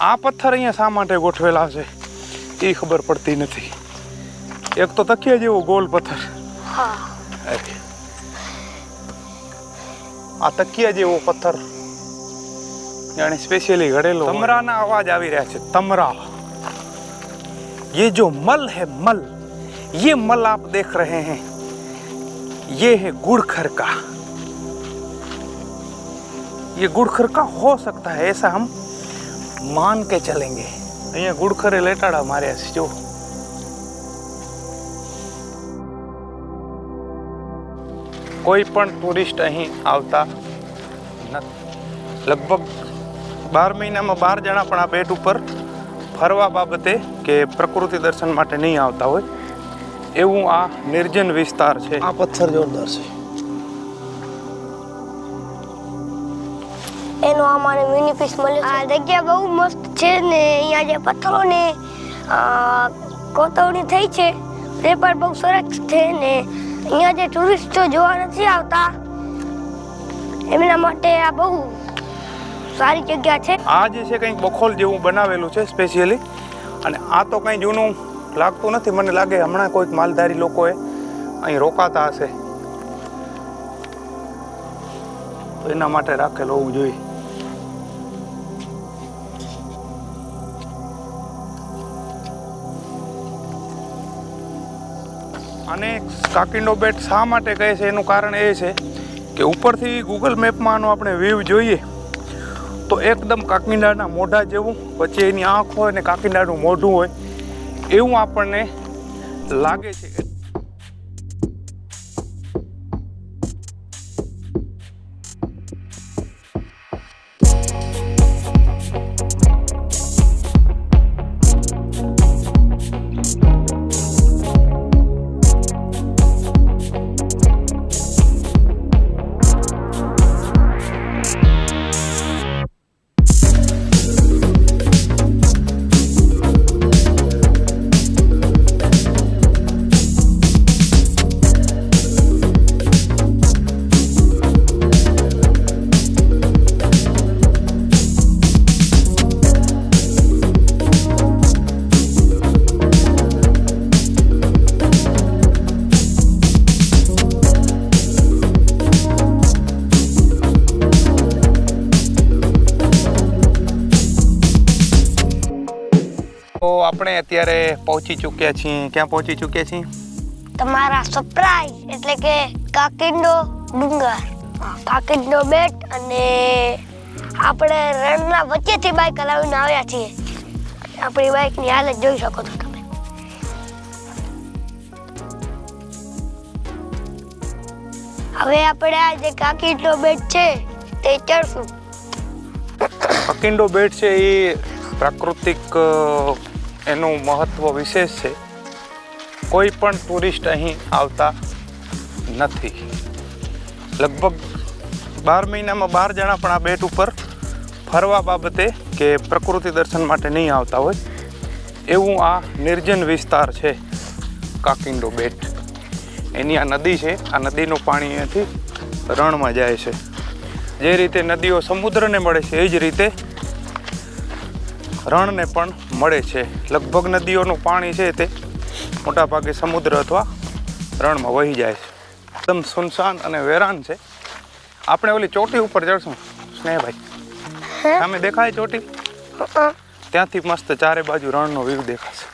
આ પથ્થર અહીંયા શા માટે ગોઠવેલા છે એ ખબર પડતી નથી એક તો તકિયા જેવો ગોલ પથ્થર હા અરે આ તકિયા જેવો પથ્થર જાણે સ્પેશિયલી ઘડેલો તમરાના અવાજ આવી રહ્યા છે તમરા ये जो मल है मल ये मल आप देख रहे हैं ये है गुड़खर का ये गुड़खर का हो सकता है ऐसा हम मान के चलेंगे અહીંયા ગુડખરે લેટાડા માર્યા છે જો કોઈ પણ ટુરિસ્ટ અહીં આવતા નથી લગભગ બાર મહિનામાં બાર જણા પણ આ બેટ ઉપર ફરવા બાબતે કે પ્રકૃતિ દર્શન માટે નહીં આવતા હોય એવું આ નિર્જન વિસ્તાર છે આ પથ્થર જોરદાર છે એનો અમારે મિની પીસ મળ્યો આ જગ્યા બહુ મસ્ત છે ને અહીંયા જે પથ્થરો ને કોતવણી થઈ છે તે પણ બહુ સરસ છે ને. અહીંયા જે ટુરિસ્ટો જોવા નથી આવતા એમના માટે આ બહુ સારી જગ્યા છે. આ જે છે કંઈક બખોલ જેવું બનાવેલું છે સ્પેશિયલી અને આ તો કંઈ જૂનું લાગતું નથી મને લાગે હમણાં કોઈક માલધારી લોકોએ અહીં રોકાતા હશે. એના માટે રાખેલું હોવું જોઈએ. અને કાકિંડો બેટ શા માટે કહે છે? એનું કારણ એ છે કે ઉપરથી ગૂગલ મેપમાં આપણે વ્યૂ જોઈએ તો એકદમ કાકિંડાના મોઢા જેવું વચ્ચે એની આંખ હોય અને કાકિંડાનું મોઢું હોય, એવું આપણને લાગે છે. આપણે અત્યારે પહોંચી ચૂક્યા છીએ. ક્યાં પહોંચી ચૂક્યા છીએ? તમારા સરપ્રાઈઝ એટલે કે કાકિંડો ડુંગર. કાકિંડો બેટ અને આપણે રણના વચ્ચેથી બાઇક હલાવીને આવ્યા છીએ. આપણી બાઇકની હાલત જોઈ શકો છો તમે. હવે આપણે આ જે કાકિંડો બેટ છે તે ચડશું. અકિંડો બેટ છે એ પ્રાકૃતિક એનું મહત્ત્વ વિશેષ છે. કોઈ પણ ટુરિસ્ટ અહીં આવતા નથી. લગભગ બાર મહિનામાં બાર જણા પણ આ બેટ ઉપર ફરવા બાબતે કે પ્રકૃતિ દર્શન માટે નહીં આવતા હોય. એવું આ નિર્જન વિસ્તાર છે કાકિંડો બેટ. એની આ નદી છે. આ નદીનું પાણી અહીંયાથી રણમાં જાય છે. જે રીતે નદીઓ સમુદ્રને મળે છે, એ જ રીતે રણને પણ મળે છે. લગભગ નદીઓનું પાણી છે તે મોટાભાગે સમુદ્ર અથવા રણમાં વહી જાય છે. એકદમ સુનસાન અને વેરાન છે. આપણે ઓલી ચોટી ઉપર ચડશું સ્નેહભાઈ. સામે દેખાય ચોટી? ત્યાંથી મસ્ત ચારે બાજુ રણનો વ્યૂ દેખાશે.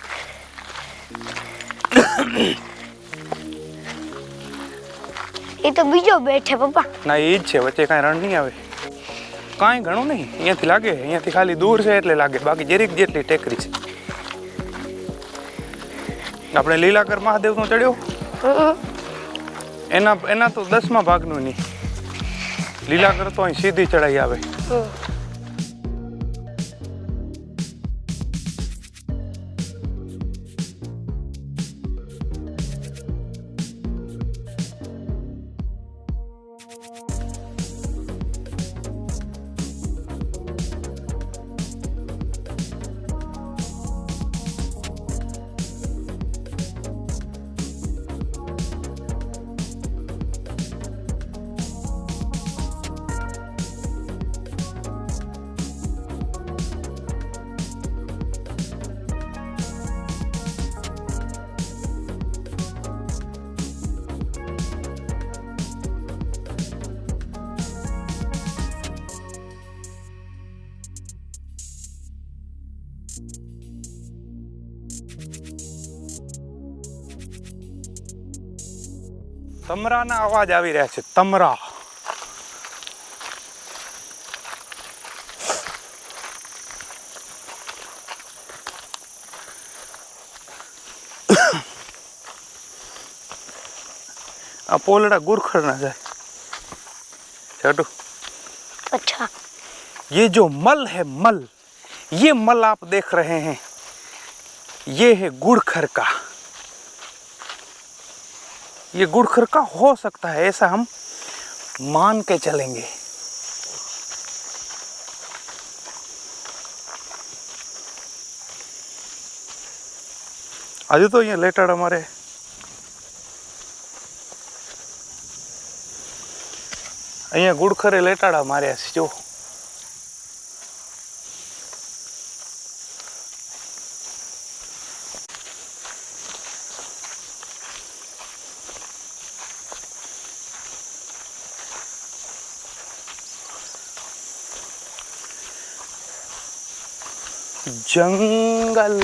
એ તો બીજો છે પપ્પા. ના એ જ છે. વચ્ચે કાંઈ રણ નહીં આવે. કાંઈ ઘણું નહીં. અહીંયાથી લાગે, અહીંયાથી ખાલી દૂર છે એટલે લાગે. બાકી જરીક જેટલી ટેકરી છે. આપણે લીલાકર મહાદેવનો ચડ્યો? એના એના તો દસમા ભાગનું નહીં. લીલાકર તો અહીં સીધી ચડાઈ આવે. તમરાના અવાજ આવી રહ્યા છે તમરા આ પોલડા ગુરખર ના જાય છઠુ अच्छा ये जो मल है मल ये मल आप देख रहे हैं ये है गुड़खर का ये गुड़खर का हो सकता है ऐसा हम मान के चलेंगे હજુ તો અહીંયા લેટર અમારે અહીંયા ગુડખરે લેટાડા માર્યા છે જો जंगल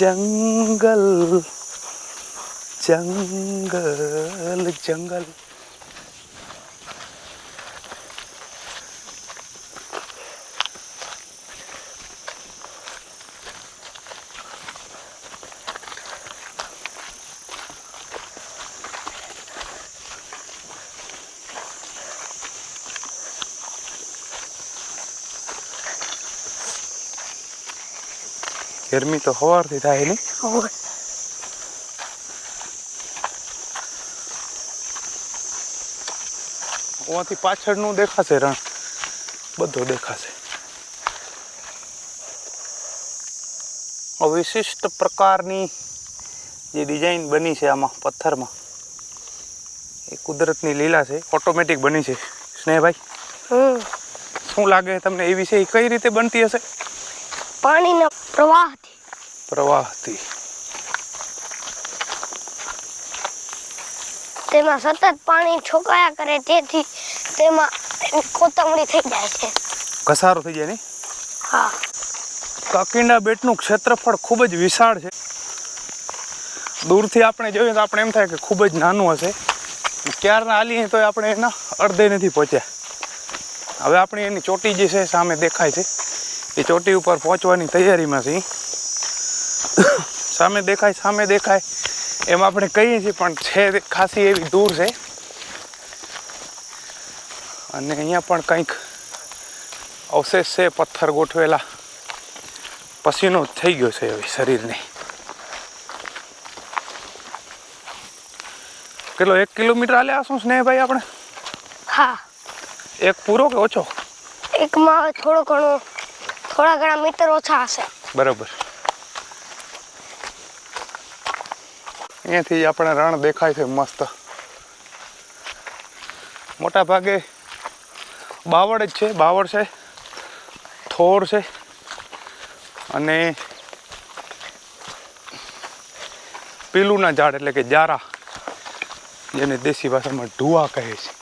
जंगल जंगल जंगल। ગરમી તો હવારથી થાય નહીં. ઓથી પાછળનું દેખાશે રણ. બધો દેખાશે. વિશિષ્ટ પ્રકારની જે ડિઝાઇન બની છે આમાં પથ્થરમાં એ કુદરતની લીલા છે ઓટોમેટિક બની છે. સ્નેહભાઈ શું લાગે તમને એ વિશે કઈ રીતે બનતી હશે? પાણીના પ્રવાહથી પ્રવાહથી તેમાં સતત પાણી છોકાયા કરે તેથી તેમાં કોતમણી થઈ જાય છે. ઘસારો થઈ જાય નહીં હા. કાકિંડા બેટનું ક્ષેત્રફળ ખૂબ જ વિશાળ છે. દૂરથી આપણે જોઈએ તો આપણે એમ થાય કે ખૂબ જ નાનું હશે. ક્યારના હાલીએ તો આપણે એના અડધે નથી પહોંચ્યા. હવે આપણે એની ચોટી જે છે સામે દેખાય છે. એ ચોટી ઉપર પહોંચવાની તૈયારીમાં છીએ. સામે દેખાય સામે દેખાય. એમ આપણે કહીએ છીએ પણ છે ખાસી એવી દૂર છે. અને અહીંયા પણ કંઈક અવશેષ છે પથ્થર ગોઠવેલા. પસીનો થઈ ગયો છે હવે શરીરને. કેટલો એક કિલોમીટર હાલે આશું સ્નેહભાઈ આપણે? હા. એક પૂરો કે ઓછો? એકમાં થોડો ઘણો થોડા ઘણા મીટર ઓછા હશે. બરાબર. અહીંયાથી આપણે રણ દેખાય છે મસ્ત. મોટા ભાગે બાવળ જ છે, બાવળ છે, થોર છે, અને પીલુંના ઝાડ એટલે કે જારા, જેને દેશી ભાષામાં ઢુવા કહે છે.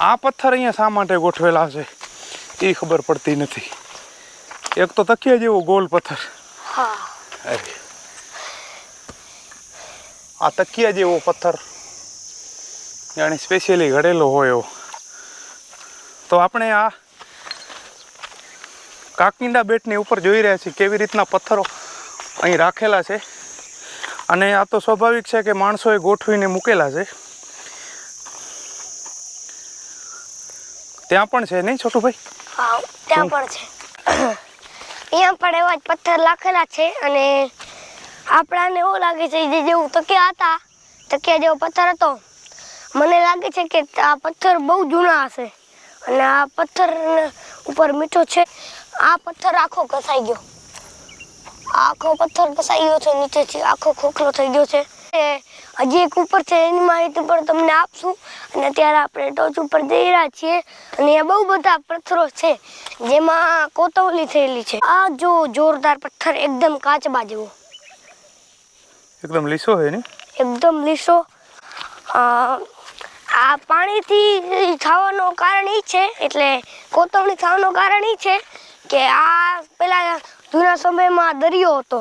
આ પથ્થર અહીંયા શા માટે ગોઠવેલા છે, એ ખબર પડતી નથી. એક તો તકિયા જેવો ગોલ પથ્થર. હા. આ તકિયા જેવો પથ્થર. જાણે સ્પેશિયલી ઘડેલો હોય એવો. તો આપણે આ કાકિંડા બેટની ઉપર જોઈ રહ્યા છીએ કેવી રીતના પથ્થરો અહીં રાખેલા છે. અને આ તો સ્વાભાવિક છે કે માણસોએ ગોઠવીને મૂકેલા છે. ત્યાં પણ છે નહીં છોટુભાઈ? ત્યાં પણ છે. અહીંયા પણ એવા જ પથ્થર લાખેલા છે અને આપણાને એવું લાગે છે જે જેવું તકિયા હતા, તકિયા જેવો પથ્થર હતો. મને લાગે છે કે આ પથ્થર બહુ જૂના હશે અને આ પથ્થર ઉપર મીઠો છે. આ પથ્થર આખો ઘસાઈ ગયો. આખો પથ્થર ઘસાઈ ગયો છે, નીચેથી આખો ખોખલો થઈ ગયો છે. હજી એક ઉપર છે એની માહિતી પણ તમને આપશું. અને અત્યારે આપણે ટોચ ઉપર જઈ રહ્યા છીએ. અને એ બહુ બધા પથ્થરો છે જેમાં કોતવલી થયેલી છે. આ જો જોરદાર પથ્થર એકદમ કાચબા જેવો. એકદમ લીસો છે ને? એકદમ લીસો. આ પાણીથી થવાનું કારણ એ છે એટલે કોતવણી થવાનું કારણ એ છે કે આ પેલા જૂના સમયમાં દરિયો હતો.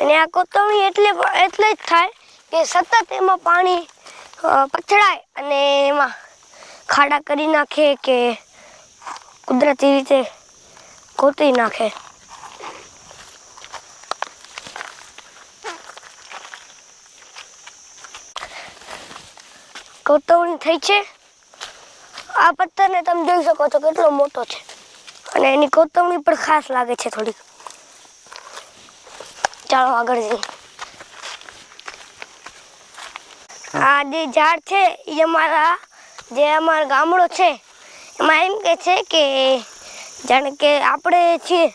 અને આ કોતવણી એટલે એટલે જ થાય કે સતત એમાં પાણી પથડાય અને એમાં ખાડા કરી નાખે કે કુદરતી રીતે કોતરી નાખે. કોતવણી થઈ છે. આ પથ્થરને તમે જોઈ શકો છો કેટલો મોટો છે. અને એની કોતવણી પણ ખાસ લાગે છે થોડીક. ચાલો આગળ જઈએ. આ જે ઝાડ છે, એ અમારા, જે અમારા ગામડો છે, એમાં એમ કે છે કે, જાણે કે આપણે છીએ,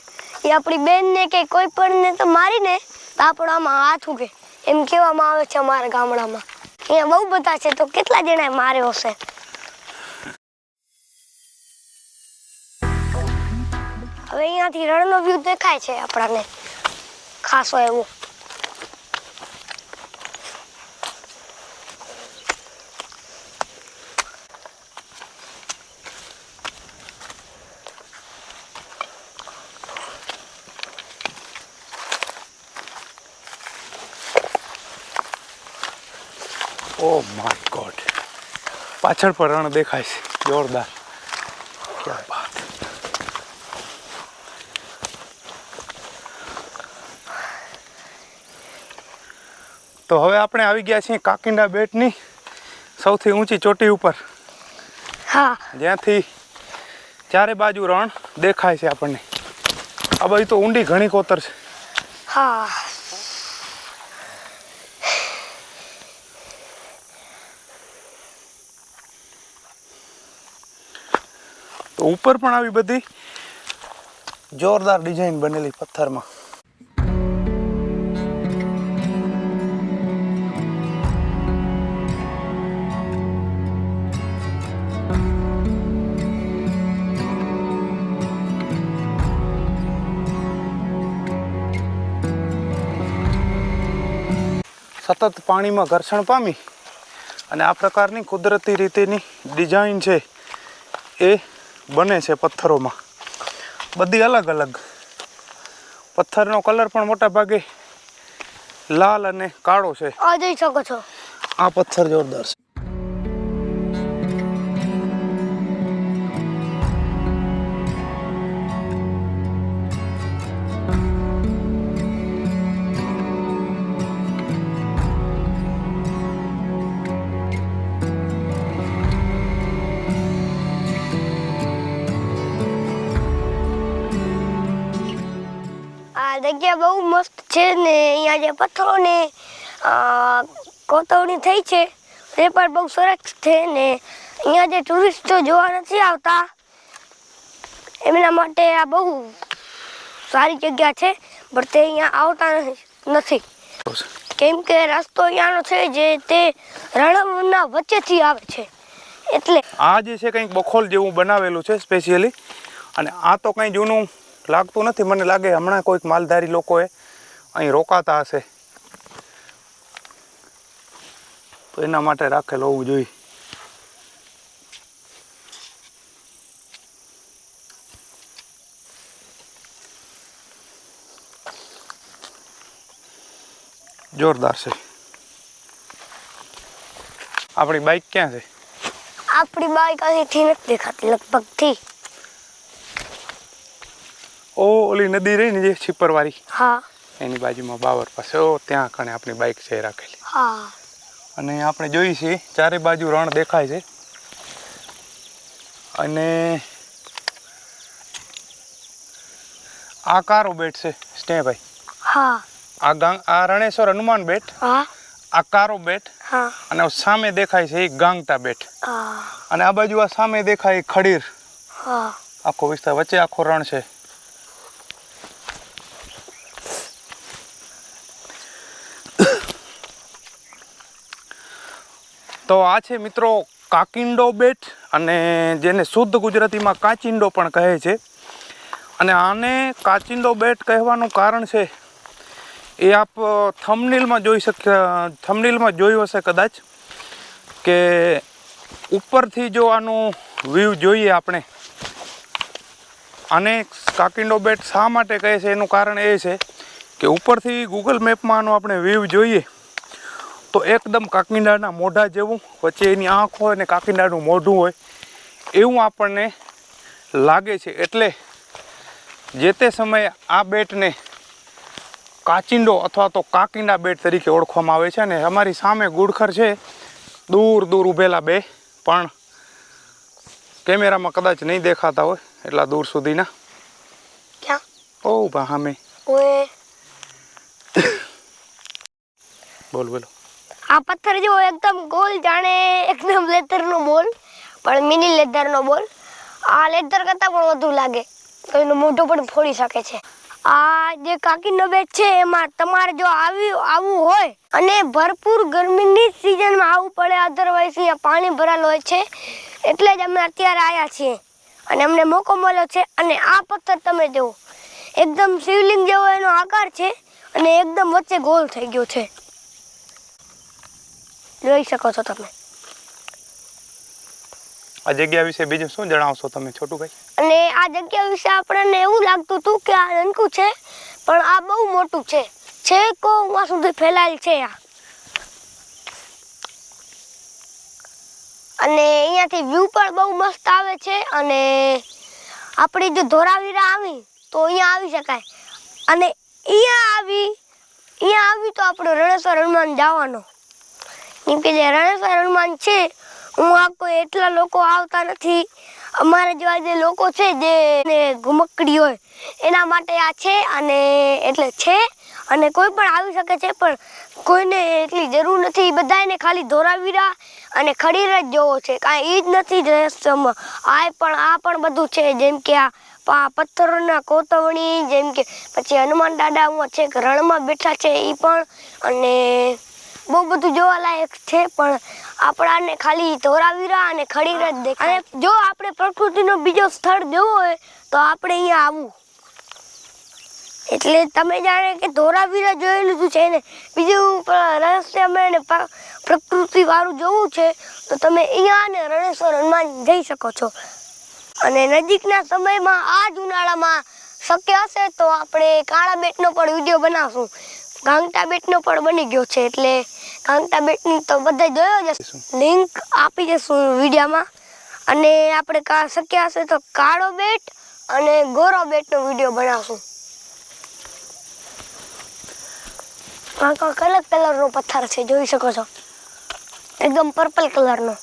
એ આપણી બેનને કે કોઈ પણને તો મારીને તો હાથ ઉગે. એમ કહેવામાં આવે છે અમારા ગામડામાં. અહીંયા બહુ બધા છે, તો કેટલા જણાએ માર્યો હશે? હવે અહીંયાથી રણનો વ્યૂ દેખાય છે આપણને. ખાસો એવું ઓ માય ગોડ પાછળ પણ રણ દેખાય છે. જોરદાર. ક્યાં તો હવે આપણે આવી ગયા છીએ કાકિંડા બેટની સૌથી ઊંચી ચોટી ઉપર. હા. જ્યાંથી ચારે બાજુ રણ દેખાય છે આપણને. આ બાજુ તો ઊંડી ઘણી કોતર છે. હા. તો ઉપર પણ આવી બધી જોરદાર ડિઝાઇન બનેલી પથ્થરમાં. સતત પાણીમાં ઘર્ષણ પામી અને આ પ્રકારની કુદરતી રીતેની ડિઝાઇન છે એ બને છે પથ્થરોમાં. બધી અલગ અલગ. પથ્થરનો કલર પણ મોટા ભાગે લાલ અને કાળો છે. આ જોઈ શકો છો. આ પથ્થર જોરદાર છે. જગ્યા બહુ મસ્ત છે ને અહીંયા જે પથ્થરોની અ, કોતવણી થઈ છે તે પણ બહુ સરસ છે ને અહીંયા જે ટુરિસ્ટો જોવા નથી આવતા એમના માટે આ બહુ સારી જગ્યા છે પણ તે અહીંયા આવતા નથી. કેમ કે રસ્તો અહીંયાનો છે જે તે રણના વચ્ચેથી આવે છે એટલે આ જે છે કંઈક બખોલ જેવું બનાવેલું છે સ્પેશિયલી અને આ તો કંઈ જૂનું લાગતું નથી. મને લાગે હમણાં કોઈક માલધારી લોકોએ અહીં રોકાતા હશે. તો એના માટે રાખેલ હોવું જોઈએ. જોરદાર છે. આપણી બાઈક ક્યાં છે? આપણી બાઈક અહીંથી નથી દેખાતી, લગભગથી. ઓ ઓલી નદી રહી ને જે છીપરવાળી? હા. એની બાજુમાં બાવર પાસે. ઓ ત્યાં કણે આપણી બાઇક છે રાખેલી. હા. અને આપણે જોઈએ છીએ ચારે બાજુ રણ દેખાય છે. અને આ કારો બેટ છે સ્નેહભાઈ. હા. આ ગાંગ આ રણેશ્વર હનુમાન બેટ હા. આ કારો બેટ હા. અને સામે દેખાય છે એ ગાંગતા બેટ. હા. અને આ બાજુ આ સામે દેખાય ખડીર. હા. આખો વિસ્તાર વચ્ચે આખો રણ છે. તો આ છે મિત્રો કાકિંડો બેટ અને જેને શુદ્ધ ગુજરાતીમાં કાચિંડો પણ કહે છે. અને આને કાચિંડો બેટ કહેવાનું કારણ છે, એ આપ થમનીલમાં જોઈ શક્ય થમનીલમાં જોયું હશે કદાચ, કે ઉપરથી જો આનું વ્યૂ જોઈએ આપણે આને કાકિંડો બેટ શા માટે કહે છે? એનું કારણ એ છે કે ઉપરથી ગૂગલ મેપમાં આનું આપણે વ્યૂ જોઈએ તો એકદમ કાકિનાડાના મોઢા જેવું વચ્ચે એની આંખ હોય અને કાકિનાડાનું મોઢું હોય એવું આપણને લાગે છે. એટલે જે તે સમયે આ બેટને કાચિંડો અથવા તો કાકીંડા બેટ તરીકે ઓળખવામાં આવે છે અને અમારી સામે ગુડખર છે. દૂર દૂર ઊભેલા બે પણ કેમેરામાં કદાચ નહીં દેખાતા હોય એટલા દૂર સુધીના. ઓ ભા સામે બોલ બોલો. આ પથ્થર જેવો એકદમ ગોલ જાણે એકદમ લેધરનો બોલ, પણ મિની લેધરનો બોલ. આ લેધર કરતાં પણ વધુ લાગે. તો એનું મોઢું પણ ફોડી શકે છે. આ જે કાકીનો બેટ છે, એમાં તમારે જો આવી, આવવું હોય, અને ભરપૂર ગરમીની સિઝનમાં આવવું પડે. અધરવાઇઝ અહીંયા પાણી ભરાયેલું હોય છે. એટલે જ અમે અત્યારે આવ્યા છીએ. અને અમને મોકો મળ્યો છે. અને આ પથ્થર તમે જુઓ. એકદમ શિવલિંગ જેવો એનો આકાર છે. અને એકદમ વચ્ચે ગોલ થઈ ગયો છે. જોઈ શકો છો તમે. આ જગ્યા વિશે બીજું શું જણાવશો તમે છોટુભાઈ અને આ જગ્યા વિશે આપણને એવું લાગતું હતું કે આ નનકું છે પણ આ બહુ મોટું છે. છે કો ઉવા સુધી ફેલાયેલ છે આ. અને અહીંયાથી વ્યૂ પણ બહુ મસ્ત આવે છે અને આપણી જો ધોરાવીરા આવી તો અહીંયા આવી શકાય. અને અહીંયા આવી અહીંયા આવી તો આપણો રણેશ્વર હનુમાન જવાનો. કેમ કે જે હનુમાન છે, હું આ કોઈ એટલા લોકો આવતા નથી. અમારા જેવા જે લોકો છે, જે ઘુમકડી હોય, એના માટે આ છે અને એટલે છે અને કોઈ પણ આવી શકે છે, પણ કોઈને એટલી જરૂર નથી. બધાને ખાલી ધોરાવીરા અને ખડી જ જોવો છે. કાંઈ એ જ નથી રહસ્યમાં આ પણ આ પણ બધું છે, જેમ કે આ પથ્થરોના કોતવણી, જેમ કે પછી હનુમાન દાદા છેક રણમાં બેઠા છે એ પણ. અને બહુ બધું જોવાલાયક છે પણ આપણાને ખાલી ધોરાવીરા અને ખડીર જ દેખાય. અને જો આપણે પ્રકૃતિનો બીજો સ્થળ જોવો હોય તો આપણે અહીંયા આવવું એટલે તમે જાણે કે ધોરાવીરા જોઈ લીધું છે ને બીજું રહસ્યમય ને પ્રકૃતિ વાળું જોવું છે તો તમે અહીંયા ને રણેશ્વર હનુમાન જઈ શકો છો. અને નજીકના સમયમાં આ જ ઉનાળામાં શક્ય હશે તો આપણે કાળા બેટનો પણ વીડિયો બનાવશું. ગાંગટા બેટનો પણ બની ગયો છે, એટલે ગાંગટા બેટની તો બધા જોયો જ લિંક આપી દઈશું વિડીયોમાં. અને આપણે કા શક્ય હશે તો કાળો બેટ અને ગોરો બેટનો વીડિયો બનાવશું. આ કંઈક અલગ કલરનો પથ્થર છે, જોઈ શકો છો. એકદમ પર્પલ કલરનો.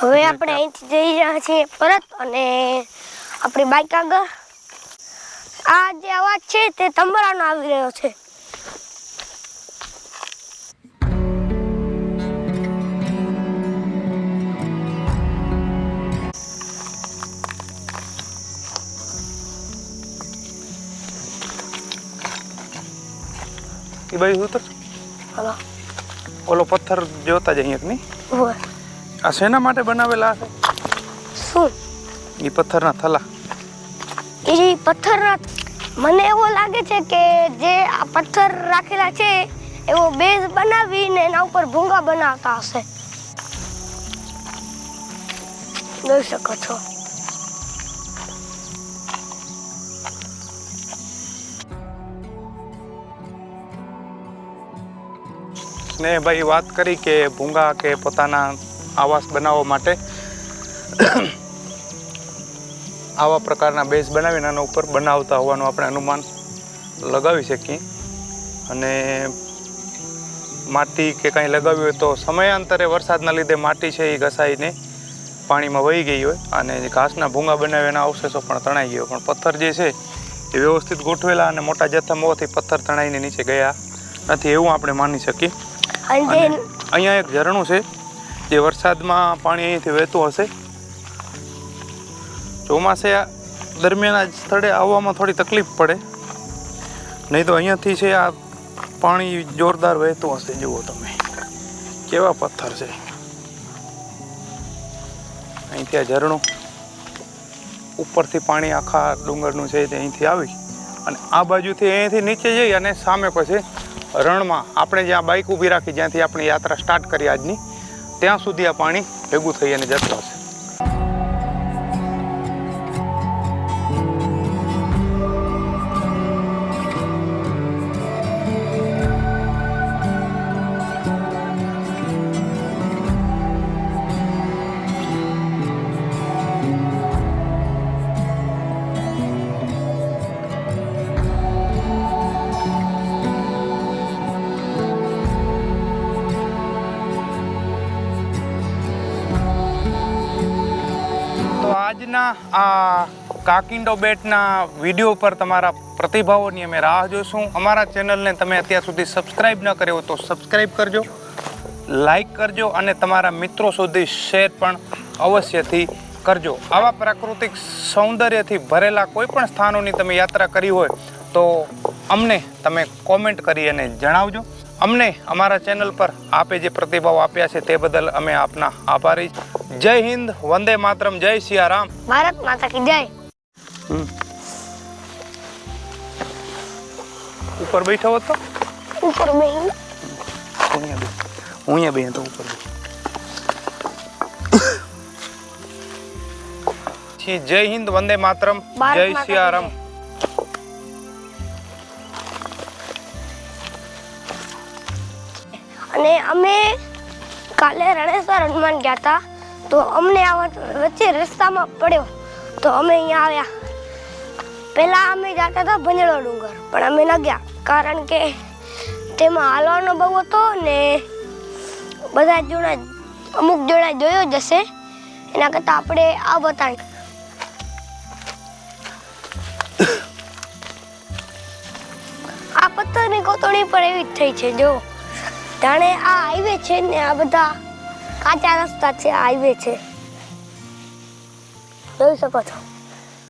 હવે આપણે અહીંથી જઈ રહ્યા છીએ પરત અને આપણી બાઇક આગળ. આ જે અવાજ છે તે તંબરાનો આવી રહ્યો છે. એ બાજુ ઉતર. હલો. ઓલો પથ્થર જોતા જ અહીંયા નહીં? આ શેના માટે બનાવેલા છે શું? એ પથ્થરના થલા. એ પથ્થરના મને એવો લાગે છે કે જે આ પથ્થર રાખેલા છે એવો બેઝ બનાવીને એના ઉપર ભૂંગા બનાવતા હશે. જોઈ શકો છો. સ્નેહભાઈ વાત કરી કે ભૂંગા કે પોતાના આવાસ બનાવવા માટે. આવા પ્રકારના બેઝ બનાવીને આના ઉપર બનાવતા હોવાનું આપણે અનુમાન લગાવી શકીએ. અને માટી કે કાંઈ લગાવ્યું હોય તો સમયાંતરે વરસાદના લીધે માટી છે એ ઘસાઈને પાણીમાં વહી ગઈ હોય અને ઘાસના ભૂંગા બનાવ્યા એના અવશેષો પણ તણાઈ ગયો પણ પથ્થર જે છે એ વ્યવસ્થિત ગોઠવેલા અને મોટા જથ્થામાં હોવાથી પથ્થર તણાઈને નીચે ગયા નથી એવું આપણે માની શકીએ. અહીંયા એક ઝરણું છે જે વરસાદમાં પાણી અહીંથી વહેતું હશે. ચોમાસે દરમિયાન આ સ્થળે આવવામાં થોડી તકલીફ પડે. નહીં તો અહીંયાથી છે આ પાણી જોરદાર વહેતું હશે, જુઓ તમે. કેવા પથ્થર છે. અહીંથી આ ઝરણું ઉપરથી પાણી આખા ડુંગરનું છે તે અહીંથી આવી અને આ બાજુથી અહીંથી નીચે જઈ અને સામે પછી રણમાં આપણે જ્યાં બાઇક ઊભી રાખી, જ્યાંથી આપણી યાત્રા સ્ટાર્ટ કરી આજની, ત્યાં સુધી આ પાણી ભેગું થઈ અને જતું હશે. કાકિંડો બેટના વીડિયો પર તમારા પ્રતિભાવોની અમે રાહ જોઈશું. અમારા ચેનલને તમે અત્યાર સુધી સબસ્ક્રાઈબ ન કર્યો તો સબસ્ક્રાઈબ કરજો લાઈક કરજો અને તમારા મિત્રો સુધી શેર પણ અવશ્યથી કરજો. આવા પ્રાકૃતિક સૌંદર્યથી ભરેલા કોઈ પણ સ્થાનોની તમે યાત્રા કરી હોય તો અમને તમે કોમેન્ટ કરી અને જણાવજો. અમને અમારા ચેનલ પર આપે જે પ્રતિભાવ આપ્યા છે તે બદલ અમે આપના આભારી. જય હિન્દ, વંદે માતરમ, જય સિયારામ. ભારત માતા કી જય. ઉપર બેઠો હતો ઉપર બેહીને. હું અહીંયા બે તો ઉપર છી જય હિન્દ વંદે માતરમ. જય સિયારામ. અને અમે કાલે રણેશ્વર હનુમાન ગયા હતા તો અમને આ વચ્ચે રસ્તામાં પડ્યો. તો અમે અહીંયા આવ્યા. પહેલા અમે જતા હતા ભંજળો ડુંગર, પણ અમે ન ગયા. કારણ કે તેમાં હાલવાનો બહુ હતો ને બધા જોડા અમુક જોડા જોયો જ હશે. એના કરતાં આપણે આ બતાવી આ પથ્થરની કોતરણી પણ એવી જ થઈ છે, જો. જાણે આ હાઈવે છે ને આ બધા કાચા રસ્તા છે હાઈવે છે. જોઈ શકો છો?